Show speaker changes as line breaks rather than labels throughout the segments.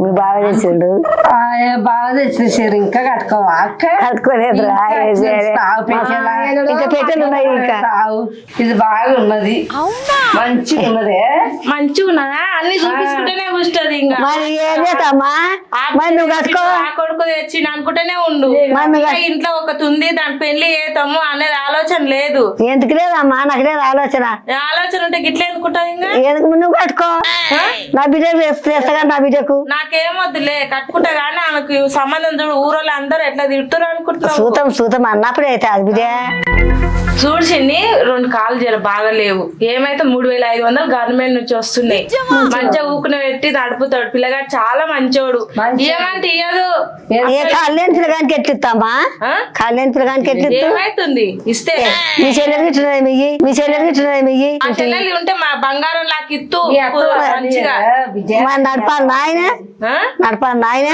మీ బాగా తెచ్చిండు
బాగా తెచ్చేసారు ఇంకా కట్టుకోవా? అక్క?
కట్టుకోలేదురా
ఇంకా పెట్టేలా.
ఉన్నాయి.
ఇది బాగా ఉన్నది మంచిగా ఉన్నదే.
మంచిగా ఉన్నదా? అన్ని చూపించుకుంటేనే కూర్చుంటది ఇంకా.
మరి ఏం చేస్తామా? మరి నువ్వు కట్టుకో.
ఆ కొడుకు తెచ్చి అనుకుంటేనే ఉండు. ఇంట్లో ఒకటి ఉంది దాని పెళ్ళి చేద్దాము అనేది ఆలోచన లేదు.
ఎందుకు లేదమ్మా? నాకు లేదు ఆలోచన.
ఆలోచన ఉంటే గిట్ల ఎందుకుంటావు ఇంకా?
ఎందుకు? నువ్వు కట్టుకో. నా బిడ్డ చేస్తా నా బిడ్డకు.
నాకేమొద్దులే కట్టుకుంటా కానీ ఆమెకు సంబంధం చూడు ఊరోళ్ళు అందరూ ఎట్లా తిడుతున్నారు అనుకుంటున్నావు?
సూతం సూతం అన్నప్పుడే అయితే అది
చిన్ని రెండు కాలు జర బాగా లేవు. ఏమైతే మూడు వేల ఐదు వందలు గవర్నమెంట్ నుంచి వస్తున్నాయి. మంచిగా ఊకున పెట్టి నడుపుతాడు పిల్లగాడు చాలా మంచోడు. ఏమంటే ఇయ్యదు?
ఏ కాళ్ళేని పిల్లగానికి ఎట్లిస్తామా
ఆ?
కాళ్ళేని పిల్లగానికి ఎట్లిస్తా
ఏమైతుంది? ఇస్తే.
మీ చెల్లెలకి ఇట్లున్నాయి మియ్యి? మీ చెల్లెలకి మియ్యి?
చెల్లెలు ఉంటే మా బంగారం లాక్ ఇత్తు.
మీ అత్త
మంచిగా.
విజయ
మరి నడపాలి నాయన?
ఆ?
నడపాలి నాయన.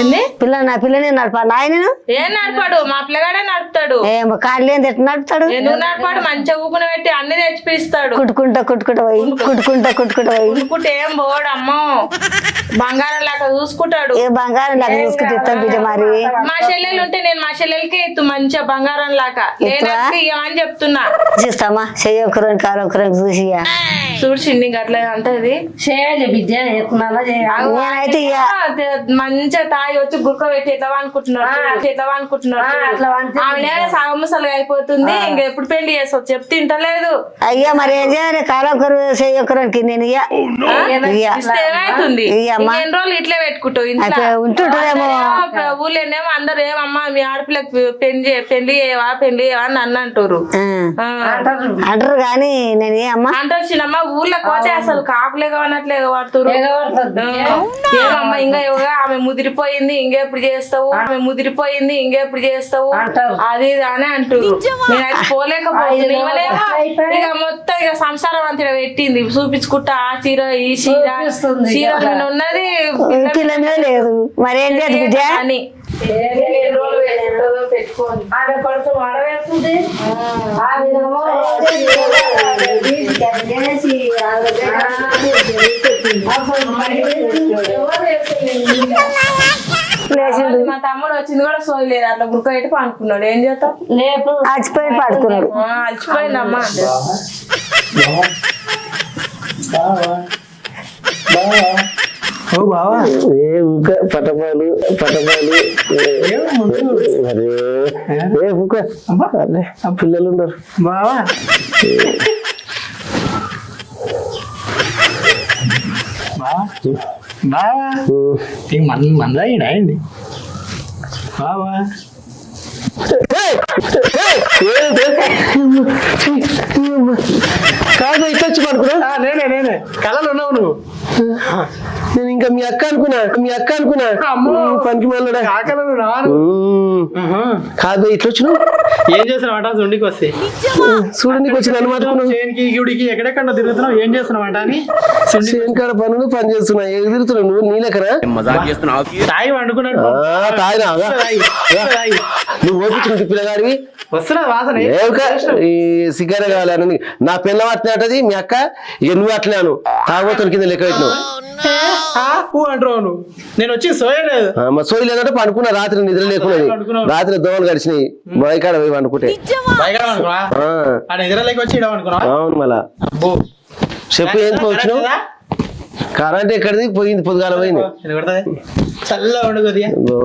ఏంది
పిల్ల నా పిల్లని నడపాలి నాయనను
ఏం నడపాడు? మా పిల్లగాడే నడుపుతాడు.
ఏమో కాళ్ళేంది ఎట్లా నడుపుతాడు?
ఎందుకు నడపాడు మంచిగా ఊకున పెట్టి అన్ని తెచ్చిపిస్తాడు
కుట్టుకుంటా కుట్టుకుంటా పోయి కుట్టుకుంటా కుట్టుకుంటా పోయి.
ఉడుకుంటే ఏం పోడు అమ్మో? బంగారం లాగా చూసుకుంటాడు.
ఏ బంగారం లాగా చూసుకుంటే బిడ్డ మరి.
మా చెల్లెలు ఉంటే నేను మా చెల్లెలకి ఎత్తు మంచిగా బంగారం లాగా. ఇవ్వమని చెప్తున్నా.
చూస్తామా? చెయ్యి ఒకరికి కాలు ఒకరికి చూసి.
చూడు చిన్ని గట్ల అంటది
చేయాలి విద్య ఎత్తున్నాలో
ఇయ్య.
మంచిగా తాగి వచ్చి గుర్క పెట్టి ఎట్లా అనుకుంటున్నాడు ఎట్లా
వంచే
ఆమె నేనే సగం ముసలుగా అయిపోతుంది ఇంక ఎప్పుడు పెళ్ళి చేస్తావు? చెప్తే తింటలేదు.
అయ్యా మరి ఏం చేయాలి కాలు ఒకరు చెయ్యి ఒకరికి నేను
ఏమైతుంది?
ఇయ్యమ్మా.
ఎన్ని రోజులు ఇట్లే పెట్టుకుంటావు?
అయితే
అందరేమో ఊళ్ళోనేమో అందరు ఏమమ్మా మీ ఆడపిల్లకి పెళ్ళి పెళ్ళి చేయవా పెళ్ళి చేయవా అని నన్ను అంటారు.
అంటారు.
కానీ నేను ఏ అమ్మా.
అంటారు చిన్నమ్మ ఊర్లో పోతే అసలు కాపులేగా అన్నట్లే పడుతురు
ఎగబడుతుంది
ఏమమ్మా ఇంకా యోగా ఆమె ముదిరిపోయింది ఇంకెప్పుడు చేస్తావు. ఆమె ముదిరిపోయింది ఇంకెప్పుడు చేస్తావు.
అంటారు.
అది ఇది అని అంటారు నేనైతే పోలేకపోతుంది ఇక మొత్తం ఇక సంసారం అంతా పెట్టింది. చూపించుకుంటా ఆ చీర ఈ చీర. చీర ఉన్నది.
లేదు. మరి బిడ్డ
అని.
ఆమె చేసి
లేచిండు
మా తమ్ముడు వచ్చింది కూడా సోయలేదు. అట్లా గుర్క పెట్టి పనుకున్నాడు ఏం చేస్తాం
లేపు.
ఆచిపోయి పడుకున్నాడు.
ఆ, అలసిపోయిందమ్మా.
బావా.
ఏ ఊక పటపాలు పటపాలు. ఏ ఊక. పిల్లలు ఉన్నారు
బావా. మన
కాదు ఇట్లా వచ్చి పడుకున్నా
నేనే నేనే కళలు ఉన్నావు నువ్వు.
నేను ఇంకా మీ అక్క అనుకున్నా మీ అక్క అనుకున్నా. పనికి మళ్ళడా.
నాను
కాదు ఇట్లా వచ్చినావు?
ఏం చేస్తున్నావు అంట? జొండికి వస్తే.
చూడండి వచ్చిన అనమాట
గుడికి ఎక్కడెక్కడ తిరుగుతున్నావు? ఏం చేస్తున్నావు అంట అని?
కాడ పనులు పని చేస్తున్నా. ఎదురుతున్నావు నువ్వు? నీలెక్కరా
తాగి వండుకున్నాడు. తాగి.
నువ్వు ఓపించిన పిల్లగాడివి?
వస్తున్నా వాసన
సిగ్గర కావాలని. నా పిల్ల పట్టినట్టది మీ అక్క. ఇక నువ్వు అట్లేను తాగబోతున్న కింద లెక్క పెట్టినావు.
ఊ అంటావు నువ్వు నేను వచ్చి సోయలేదు
ఆ, మా సోయి లేదంటే పనుకున్న రాత్రి నిద్ర లేకున్నది రాత్రి దోమలు గడిచినాయి బయకాడ పోయి
వచ్చి అనుకున్నా
అవును మళ్ళా
అబ్బో
చెప్పు ఎందుకు వచ్చినావు కరెంట్ ఎక్కడిది పోయింది పొద్దుగాల పోయింది
చల్లగా ఉండు కొద్దిగా
ఓ,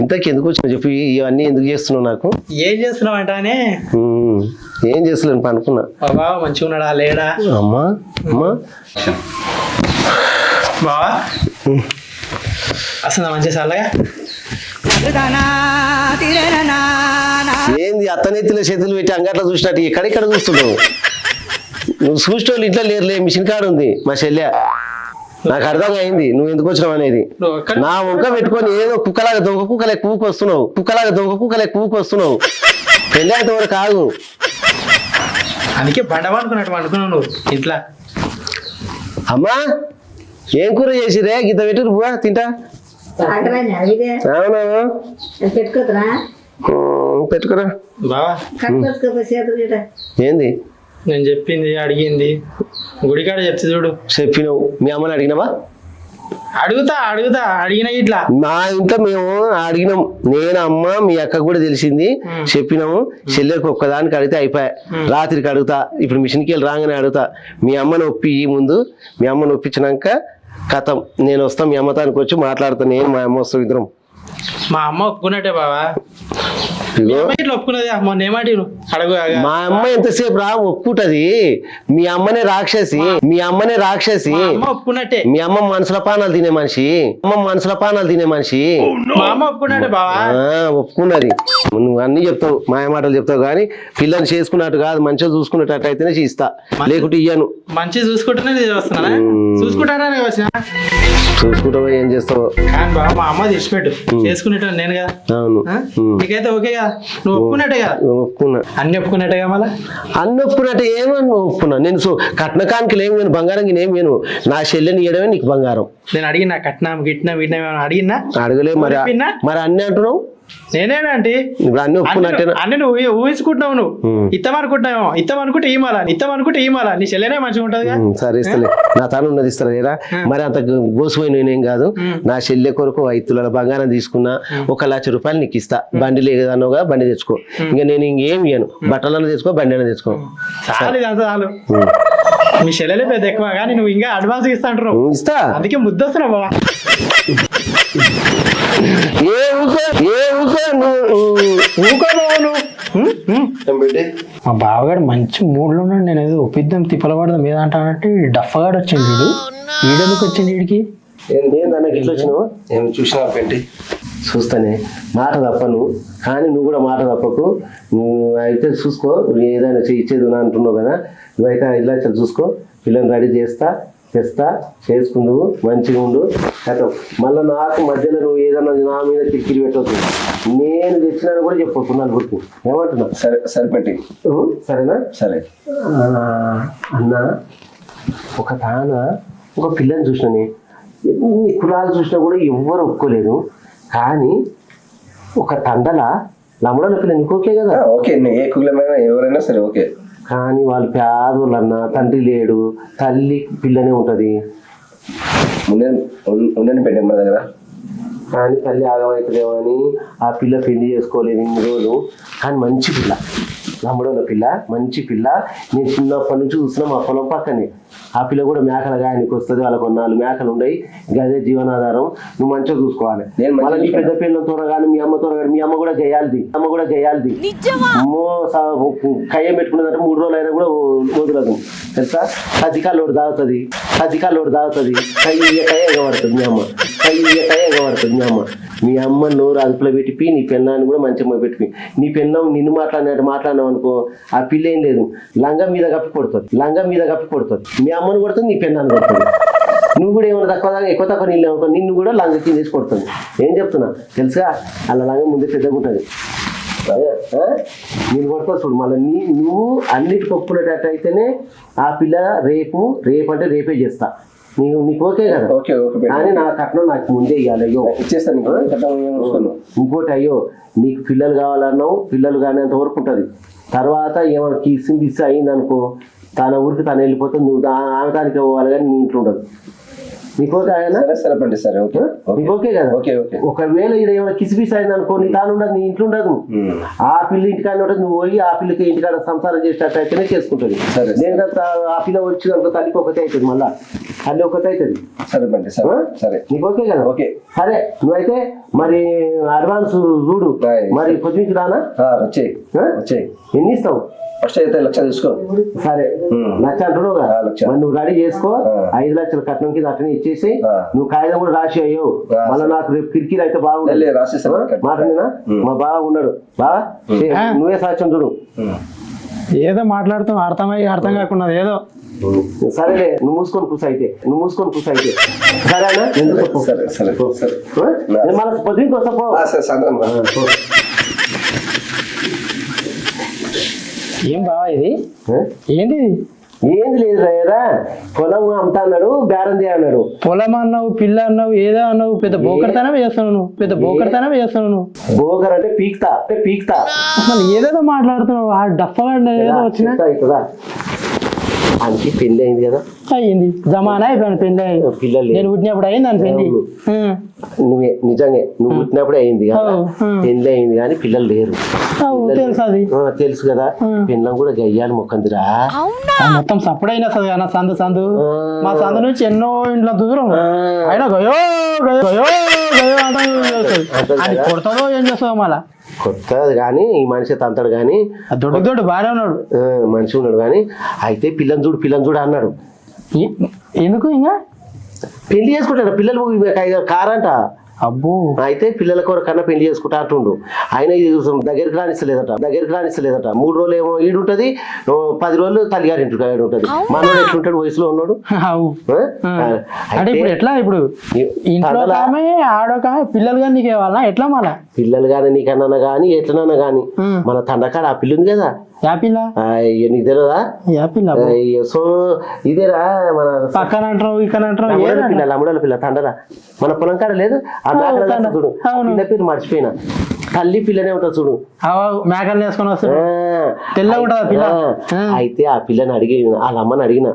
ఇంతకి ఎందుకు వచ్చినావు చెప్పు ఇవన్నీ ఎందుకు చేస్తున్నావు నాకు?
ఏం చేస్తున్నావు అంట అని?
ఉమ్, ఏం చేస్తలేను పనుకున్నా
బాబా మంచిగా ఉన్నాడా? లేడా?
అమ్మా అమ్మా.
బావా? వస్తుందా మంచి చల్లగా
ఏంది అత్తనెత్తిలో చేతులు పెట్టి అంగట్లో చూసినట్టు ఎక్కడెక్కడ చూస్తున్నావు? నువ్వు చూసేటోళ్ళు ఇంట్లో లేరులే మిషన్ కాడ ఉంది మా చెల్లె. నాకు అర్థం అయింది నువ్వు ఎందుకు వచ్చినావు అనేది. నా వంక పెట్టుకొని ఏదో కుక్కలాగా దొంగ కుక్కలే కూకు వస్తున్నావు కుక్కలాగా దొంగ కుక్కలే కూకు వస్తున్నావు పెళ్ళి అయితే వరకు కాదు
అందుకే బండ అనుకున్నట్టు అనుకున్నావు నువ్వు. ఇంట్లో.
అమ్మా ఏం కూర చేసిరే? గిద్ద పెట్టురు బువ్వా తింటా? అవునా? పెట్టుకురా.
బావా.
చేతులు
ఏంది?
నేను చెప్పింది అడిగింది. గుడికాడ చెప్తే చూడు.
చెప్పినావు. మీ అమ్మని అడిగినావా?
అడుగుతా అడుగుతా. అడిగిన ఇట్లా.
మా ఇంట్లో మేము అడిగినాం. నేను అమ్మ మీ అక్క కూడా తెలిసింది. చెప్పినాము. చెల్లెరికి ఒక్కదానికి అడిగితే అయిపోయా. రాత్రికి అడుగుతా. ఇప్పుడు మిషన్కి వెళ్ళి రాగానే అడుగుతా. మీ అమ్మని ఒప్పి ముందు. మీ అమ్మని ఒప్పించినాక కథం. నేను వస్తాం మీ అమ్మతానికి వచ్చి మాట్లాడతాను నేను మా అమ్మ వస్తాం ఇద్దరం.
మా అమ్మ ఒప్పుకున్నట్టే బావా. ఇట్లా ఒప్పుకున్నది మొన్న ఏమాటిరు అడుగు ఆగా.
మా అమ్మ ఎంతసేపు రా ఒప్పుకుంటది? మీ అమ్మనే రాక్షసి మీ అమ్మనే రాక్షసి.
ఒప్పుకున్నట్టే.
మీ అమ్మ మనసుల పానాలు తినే మనిషి. అమ్మ మనసుల పానాలు తినే మనిషి.
మా అమ్మ ఒప్పుకున్నట్టే బావా.
ఆ, ఒప్పుకున్నది. నువ్వు అన్ని చెప్తావు మాయ మాటలు చెప్తావు కానీ పిల్లని చేసుకున్నట్టు కాదు మంచిగా చూసుకున్నట్టు అయితేనే ఇస్తా లేకుంటే ఇయ్యను.
మంచి చూసుకుంటేనే నేను వస్తున్నానా చూసుకుంటానే వచ్చిన?
చూసుకుంటావో ఏం చేస్తావో.
మా అమ్మ తెచ్చిపెట్టు. చేసుకునేటో నేను కదా.
అవును?
నీకైతే ఓకే కదా నువ్వు ఒప్పుకున్నట్టే కదా
ఒప్పుకున్నా.
అన్ని ఒప్పుకున్నట్టే కదా మళ్ళా?
అన్ని ఒప్పుకున్నట్టు ఏమని ఒప్పుకున్నా. నేను సో కట్న కానుకలు ఏమి నేను బంగారం ఏం నేను నా చెల్లెని ఇయ్యడమే నీకు బంగారం.
నేను అడిగినా కట్నం గిట్నం వీటినా ఏమైనా అడిగినా?
అడగలే మరి? మరి అన్ని అంటున్నావు?
నేనేనంటే
ఇప్పుడు అన్ని
అన్ని నువ్వు ఊహి- ఊహించుకుంటున్నావు నువ్వు. ఇత్తం అనుకుంటున్నావు ఇత్తం అనుకుంటే ఈమాల ఇత్తం అనుకుంటే ఈమాల నీ చెల్లెనే మంచిగా ఉంటది
సరే ఇస్తలే. నా తాను ఉన్నది ఇస్తారా మరి అంత గోసిపోయిన నేనేం కాదు. నా చెల్లె కొరకు ఐదు తులాల బంగారం తీసుకున్నా ఒక లక్ష రూపాయలు నీకు ఇస్తా. బండి లేదన్నావుగా బండి తెచ్చుకో. ఇంకా నేను ఇంకేం ఇయ్యను. బట్టలన్నా తెచ్చుకో బండి అయినా తెచ్చుకో.
చాలు. మీ చెల్లెలే పెద్ద ఎక్కువ కానీ నువ్వు ఇంకా అడ్వాన్స్ ఇస్తా అంటున్నావు.
ఉమ్, ఇస్తా.
అందుకే ముద్దొస్తున్నావు బాబా
ఏ ఊకో ఏ నువ్వు
మా బావగాడు మంచి మూడ్లో ఉన్నాడు. నేను ఏదో ఒప్పిద్దాం తిప్పల పడదాం మీద అంటానంటే డఫగాడు వచ్చింది వీడు వీడెందుకు వచ్చింది వీడికి
ఏందన్న ఇట్లా వచ్చినావు?
ఏం చూసినా పెట్టి
చూస్తానే. మాట తప్పను కానీ నువ్వు కూడా మాట తప్పకు. నువ్వు అయితే చూసుకో నువ్వు ఏదైనా ఇచ్చేది ఉన్నా అంటున్నావు కదా. నువ్వైతే ఇలా చూసుకో పిల్లల్ని రెడీ చేస్తా. తెస్తా చేసుకుందువు మంచిగా ఉండు కథం. మళ్ళీ నాకు మధ్యలో నువ్వు ఏదన్నా నా మీద కిక్కిరి పెట్టవద్దు నేను తెచ్చినా కూడా చెప్పొద్దు నలుగురికి ఏమంటున్నా?
సరే సరే పెట్టి.
ఉహు, సరేనా?
సరే.
అన్న ఒక తాన ఒక పిల్లని చూసినని. ఎన్ని కులాలు చూసినా కూడా ఎవ్వరు ఒప్పుకోలేదు. కానీ ఒక తండల లమ్మడల పిల్ల నీకు ఓకే కదా?
ఓకే ఏ కులమైనా ఎవరైనా సరే ఓకే.
కానీ వాళ్ళు పేదోళ్ళు అన్న తండ్రి లేడు తల్లి పిల్లనే ఉంటది.
ముందే ఉం- ఉండని పెట్టి మన దగ్గర?
కానీ తల్లి ఆగమవుతుందేమో అని ఆ పిల్ల పెళ్ళి చేసుకోలేదు ఇన్ని రోజులు. కానీ మంచి పిల్ల. లమ్మడోళ్ళ పిల్ల మంచి పిల్ల. నేను చిన్నప్పటి నుంచి చూస్తున్నా మా పొలం పక్కనే. ఆ పిల్ల కూడా మేకల గాయానికి వస్తుంది. వాళ్ళకు నాలుగు మేకలు ఉన్నాయి గదే జీవనాధారం. నువ్వు మంచిగా చూసుకోవాలి. మళ్ళీ నీ పెద్ద పిల్లల త్వర కానీ మీ అమ్మ త్వర కానీ మీ అమ్మ కూడా గేయాలిది అమ్మ కూడా గేయాలిది అమ్మో స- కయ్యం పెట్టుకున్నదంటే మూడు రోజులు అయినా కూడా వదలదు. తెలుసా? కజ్జికాయలు తాగుతుంది. కజ్జికాయలు తాగుతుంది. కయ్య కయ్య ఎగబడుతుంది మీ అమ్మ. కయ్య కయ్య ఎగబడుతుంది మీ అమ్మ. మీ అమ్మ నోరు అదుపులో పెట్టిపి నీ పెన్నాన్ని కూడా మంచిగా పెట్టిపి నీ పెన్నం నిన్ను మాట్లాడినట్టు మాట్లాడినావు అనుకో ఆ పిల్ల ఏం లేదు. లంగం మీద కప్పి కొడుతుంది. లంగం మీద కప్పి కొడుతుంది. మీ అమ్మను కొడుతుంది నీ పెన్నాన్ని కొడుతుంది. నువ్వు కూడా ఏమైనా తక్కువ దాకా ఎక్కువ తక్కువ నీళ్ళు అనుకో నిన్ను కూడా లంగ కింద వేసి కొడుతుంది. ఏం చెప్తున్నా? తెలుసా అలా లంగం ముందే పెద్దగా ఉంటుంది. నేను కొడతా చూడు మళ్ళీ నీ నువ్వు అన్నిటికి ఒప్పుకునేటట్టు అయితేనే ఆ పిల్ల రేపు రేపు అంటే రేపే చేస్తా. నీకు నీకు ఓకే కదా?
ఓకే ఓకే
కానీ నా కట్నం నాకు ముందే ఇవ్వాలి అయ్యో.
ఇచ్చేస్తాను
ఇంకోటి అయ్యో నీకు పిల్లలు కావాలన్నావు పిల్లలు కానేంత వరకు ఉంటుంది. తర్వాత ఏమైనా కిస్సింగ్ కిస్ అయింది అనుకో తన ఊరికి తను వెళ్ళిపోతే నువ్వు ఆమె దానికి పోవాలి కానీ నీ ఇంట్లో ఉండదు. ఆయన?
సరే సరే సరే ఓకే. ఓకే.
ఓకే కదా?
Okay okay.
ఒకవేళ ఇక్కడ ఏమైనా కిసిపిస్ అయింది అనుకో నీ తాను ఉండదు నీ ఇంట్లో ఉండదు. ఆ పిల్ల ఇంటికాడ ఉంటుంది నువ్వు పోయి ఆ పిల్లకి ఇంటికాడ సంసారం చేసేటట్టు అయితేనే చేసుకుంటుంది.
సరే.
నేను ఆ పిల్ల వచ్చినంత తల్లికి ఒకటే అవుతుంది మళ్ళా? తల్లి ఒకటే అవుతుంది
సరే పండి సరే సరే.
నీకు ఓకే కదా?
ఓకే.
సరే నువ్వైతే మరి అడ్వాన్స్ చూడు. మరి పొద్దుకి రానా?
వచ్చేయి? వచ్చేయి.
ఎన్ని ఇస్తావు?
ఫస్ట్ అయితే లక్ష తీసుకో.
సరే. లక్ష అంటున్నావు నువ్వు రెడీ చేసుకో. ఐదు లక్షల కట్నం కింద అట్లనే ఇచ్చేసి. నువ్వు కాగితం కూడా రాసి అయ్యో. మళ్ళీ. నాకు రేపు కిరికిరి అయితే బాగుండదు.
లే, రాసేస్తాను.
మాట నేనా
ఉమ్.
మా బావ ఉన్నాడు. బా. నువ్వే సాక్ష్యం చూడు.
ఏదో మాట్లాడుతాం అర్థమై అర్థం కాకుండా ఏదో.
సరేలే నువ్వు మూసుకొని కూర్చో అయితే. నువ్వు మూసుకొని కూర్చో అయితే. సరేనా? ఎందుకు.
సరే సరే. సరే.
మళ్ళీ పొద్దుకి వస్తా పో
ఆ, సరే సాయంత్రం రా.
ఆ, పో.
ఏం బావా ఇది? ఇది?
ఏంది లేదు రా పొలం అమ్ముతా అన్నాడు బేరం అన్నాడు.
పొలం అన్నావు పిల్ల అన్నావు ఏదో అన్నావు పెద్ద బోకడతనం చేస్తున్నావు నువ్వు పెద్ద బోకడతనం చేస్తున్నావు నువ్వు.
బోగర్ అంటే పీక్తా అంటే పీక్తా.
అసలు ఏదేదో మాట్లాడుతున్నావు ఆ డఫగా ఏదో వచ్చినా
ఆయనకి పెళ్ళి అయింది కదా
అయ్యింది జమానా అయిపోయాను పెళ్ళి
పిల్లలు
నేను పుట్టినప్పుడు అయింది అని. ఉం.
నువ్వే నిజంగా నువ్వు పుట్టినప్పుడే అయింది కదా. పెళ్ళి అయింది కానీ పిల్లలు లేరు
అవు, తెలుసు అది
ఆ, తెలుసు కదా పిల్లం కూడా గయ్యాలి మొక్కందిరా
ఆ మొత్తం సప్పుడు అయినా సది అన్న సందు సందు. మా సందు నుంచి ఎన్నో ఇంట్లో దూరం. అయినా గయో గయో గయో గయో అంటే. కొడతాడో ఏం చేస్తావు మళ్ళా
కొత్తది కానీ ఈ మనిషి తంతాడు కానీ.
దొడ్డు దొడ్డు బాగానే ఉన్నాడు.
మనిషి ఉన్నాడు కానీ అయితే పిల్లని చూడు పిల్లని చూడు అన్నాడు.
ఎందుకు ఇంకా
పెళ్ళి చేసుకుంటాడు పిల్లలు కారంట.
అబ్బో.
అయితే పిల్లల కొరకన్నా పెళ్ళి చేసుకుంటా అంటుండు. ఆయన ఇది దగ్గరికి రానిస్తలేదట దగ్గరికి రానిస్తలేదట. మూడు రోజులు ఏమో ఈడుంటది ఓ పది రోజులు తల్లిగారి ఇంటికి ఉంటది మనోడు ఎట్లుంటాడు? వయసులో ఉన్నాడు?
అంటే ఇప్పుడు ఎట్లా ఇప్పుడు? ఇంట్లో ఆమె ఆడొక ఆమె పిల్లలు కానీ నీకు ఇవ్వాలా? ఎట్లా మళ్ళా?
పిల్లలు కానీ నీకన్నా కానీ ఎట్లనన్నా కానీ. మన తండకాడ ఆ పిల్ల? ఉంది కదా నీకు తెలియదా సో ఇదేరా మన
పక్కన అంటారు ఇక్కడ అంటారు
లమ్మడోళ్ళ
ఏదన్నా.
పిల్ల పిల్ల తండరా మన పొలం కాడ లేదు ఆ చూడు. పిల్ల పేరు మర్చిపోయినా. తల్లి పిల్లనే ఉంటుంది చూడు.
మేకలు వేసుకొని
ఆ,
వస్తారు తెల్లగా ఉంటుందా పిల్ల?
అయితే ఆ పిల్లని అడిగి వాళ్ళ అమ్మని అడిగిన.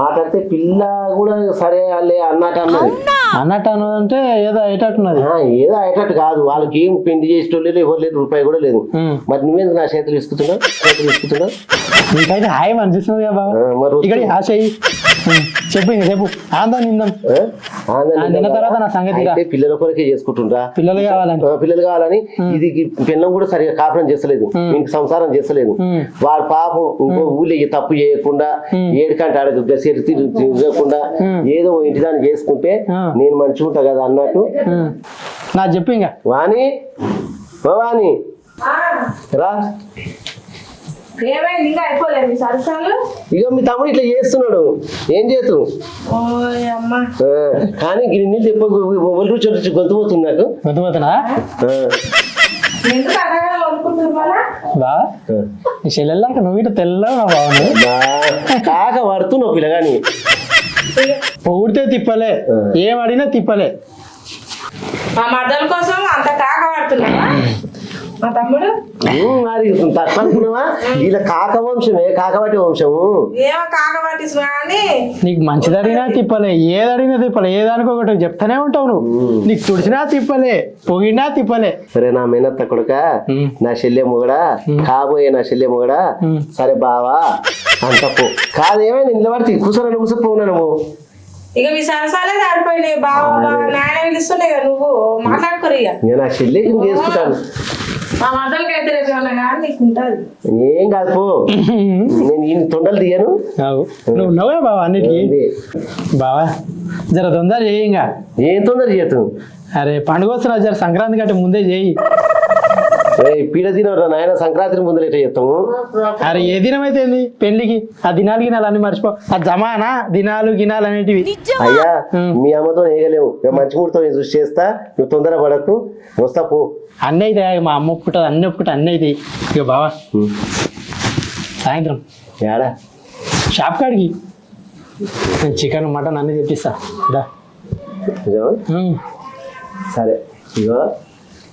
మాట్లాడితే పిల్ల కూడా సరే లే అన్నట్టు అన్నది.
అన్నట్టు అన్నదంటే ఏదో అయ్యేటట్టున్నది.
ఆ, ఏదో అయ్యేటట్టు కాదు. వాళ్ళకి ఏం పెళ్ళి చేసేటోళ్ళు లేదు ఎవరు లేదు రూపాయి కూడా లేదు. మరి నువ్వేందుకు నా చేతులు ఇసుకుతున్నా చేతులు ఇసుకుతున్నా
నీకైతే హాయి అనిపిస్తుంది కదా బాబు.
మరి
ఇక్కడ ఆశ చెప్పు ఇంక చెప్పు. ఆందం నిందం. నిన్న తర్వాత నా సంగతి రా.
అయితే పిల్లల కొరకే చేసుకుంటుండ్రా.
పిల్లలు కావాలని
పిల్లలు కావాలని ఇది పిల్లం కూడా సరిగా కాపురం చేస్తలేదు. ఇంక సంసారం చేస్తలేదు. వాడు పాపం ఇంకో ఊళ్ళో తప్పు చేయకుండా ఏడుకంటే ఆడకు సెరి తిరగకుండా ఏదో ఓ ఇంటి దాన్ని చేసుకుంటే. నేను మంచిగా ఉంటా కదా అన్నట్టు.
నా చెప్పు ఇంకా.
వాణి? వాణి. రా.
ఏమైంది? ఇంకా అయిపోలేదు మీ సరసాలు
ఇక మీ తమ్ముడు ఇట్లా చేస్తున్నాడు. ఏం చేతు
ఓయ్ అమ్మ.
ఆ, కానీ నీళ్ళు చెప్ప ఒళ్ళు రుచి గొంతు పోతుంది నాకు.
గుర్తుపోతున్నా
ఆ,
ఎందుకు అడగాలి అనుకుంటున్నారు మళ్ళా?
బా.
ఆ.
నీ చెల్లెల్లాక నువ్వు ఇటు తెల్లగా బాగుంది.
బా, కాక పడుతున్నావు పిల్లగాని
పొగిడితే తిప్పలే. ఏం అడిగినా తిప్పలే.
మా మర్దల కోసం అంత కాక పడుతున్నావా మా తమ్ముడు
ఉమ్, మరి తక్కువ అనుకున్నావా వీళ్ళ కాక వంశమే. కాకవాటి వంశము
నీకు మంచిది అడిగినా తిప్పలే ఏది అడిగినా తిప్పలే ఏదానికి ఒకటి చెప్తానే ఉంటావు నువ్వు. నీకు తుడిచినా తిప్పలే పొగిడినా తిప్పలే.
సరే నా మేనత్త కొడుక. నా చెల్లె మొగడా కాబోయే నా చెల్లె మొగడా. సరే బావా అంత పో కాదేమైనా నిలబడితే కూర్చొని కూర్చోపోవునా నువ్వు
ఇక మీ సరసాలే సరిపోయినాయి బావ నాయన పిలుస్తున్నాయి నువ్వు. మాట్లాడుకోరు ఇక.
నేను నా చెల్లెకి నేను చేసుకుంటాను ఏం కాదు పో. నేను ఈ తొండలు తీయను.
నువ్వు నవ్వే బావా అన్నిటికీ? బావా జర తొందర చేయి ఇంకా.
ఏం తొందర చేయను
అరే పండుగ వస్తున్నా జర సంక్రాంతి కంటే ముందే చేయి.
పీడ తినవరా నాయన సంక్రాంతి ముందర ఎట్లా చేస్తాము
అరే ఏ దినం అయితే పెళ్ళికి ఆ దినాలు గినాలు అన్ని మర్చిపో. ఆ జమానా దినాలు గినాలు అనేటివి.
అయ్యా మీ అమ్మతో వేయలేవు మంచి ముహూర్తం నేను చూసి చేస్తా. నువ్వు తొందర పడకు. వస్తా పో.
అన్నీ అయితే మా అమ్మ ఒప్పుకుంటుంది అన్నీ ఒప్పుకుంటే అన్నీ అయితే ఇక బావా. సాయంత్రం.
ఏడా
షాప్ కాడికి. నేను చికెన్ మటన్ అన్నీ తెప్పిస్తా. దా.
సరే. ఇగో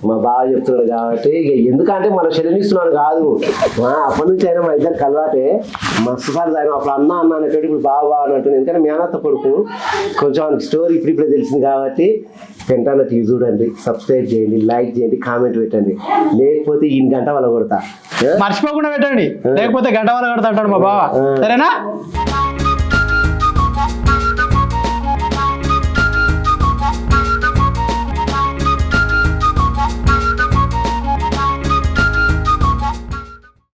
మా బావ చెప్తున్నాడు కాబట్టి ఇక ఎందుకంటే మన చెల్లెనిస్తున్నాడు కాదు. ఆ, అప్పటి నుంచి అయినా మా ఇద్దరు కలవాటే. మస్తు సార్లు ఆయన అప్పుడు అన్న అన్న అనేటట్టు ఇప్పుడు బావ అన్నట్టు ఎందుకంటే మేనత్త కొడుకు కొంచెం స్టోరీ ఇప్పుడు ఇప్పుడే తెలిసింది కాబట్టి పెంటాన టీవీ చూడండి సబ్స్క్రైబ్ చేయండి లైక్ చేయండి కామెంట్ పెట్టండి. లేకపోతే ఈ గంట వాళ్ళ కొడతా?
మర్చిపోకుండా పెట్టండి. లేకపోతే గంట వల్ల కొడతా అంటాడు మా బావ. సరేనా?